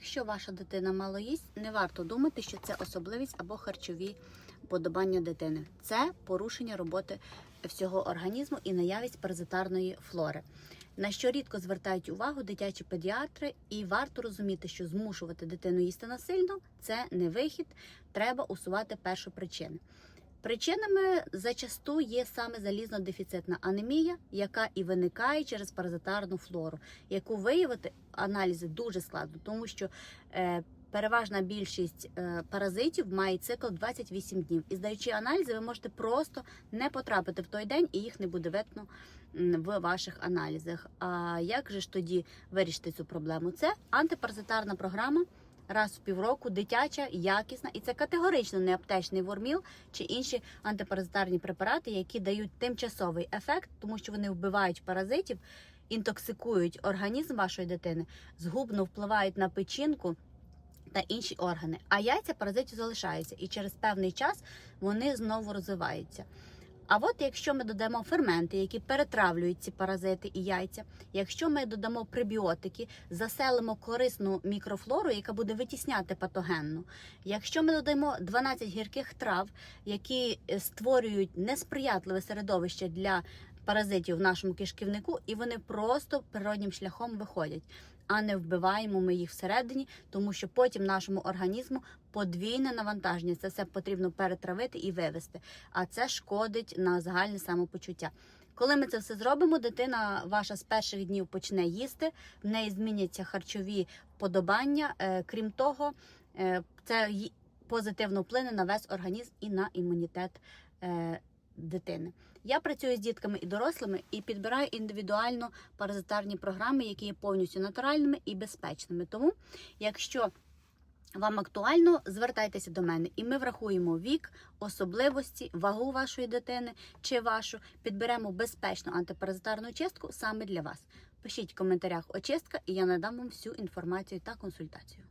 Якщо ваша дитина мало їсть, не варто думати, що це особливість або харчові подобання дитини. Це порушення роботи всього організму і наявність паразитарної флори. На що рідко звертають увагу дитячі педіатри, і варто розуміти, що змушувати дитину їсти насильно це не вихід, треба усувати першу причину. Причинами зачасту є саме залізно-дефіцитна анемія, яка і виникає через паразитарну флору, яку виявити аналізи дуже складно, тому що е, переважна більшість е, паразитів має цикл 28 днів. І здаючи аналізи, ви можете просто не потрапити в той день, і їх не буде видно в ваших аналізах. А як же ж тоді вирішити цю проблему? Це антипаразитарна програма раз в півроку, дитяча, якісна, і це категорично не аптечний ворміл чи інші антипаразитарні препарати, які дають тимчасовий ефект, тому що вони вбивають паразитів, інтоксикують організм вашої дитини, згубно впливають на печінку. Та інші органи, а яйця паразитів залишаються, і через певний час вони знову розвиваються. А от якщо ми додамо ферменти, які перетравлюють ці паразити і яйця, якщо ми додамо пребіотики, заселимо корисну мікрофлору, яка буде витісняти патогенну, якщо ми додамо 12 гірких трав, які е, створюють несприятливе середовище для паразитів в нашому кишківнику, і вони просто природнім шляхом виходять. А не вбиваємо ми їх всередині, тому що потім нашому організму подвійне навантаження. Це все потрібно перетравити і вивести. А це шкодить на загальне самопочуття. Коли ми це все зробимо, дитина ваша з перших днів почне їсти, в неї зміняться харчові вподобання. Е, Крім того, е, це позитивно вплине на весь організм і на імунітет е, дитини. Я працюю з дітками і дорослими і підбираю індивідуально паразитарні програми, які є повністю натуральними і безпечними. Тому, якщо вам актуально, звертайтеся до мене, і ми врахуємо вік, особливості, вагу вашої дитини чи вашу, підберемо безпечну антипаразитарну чистку саме для вас. Пишіть в коментарях очистка, і я надам вам всю інформацію та консультацію.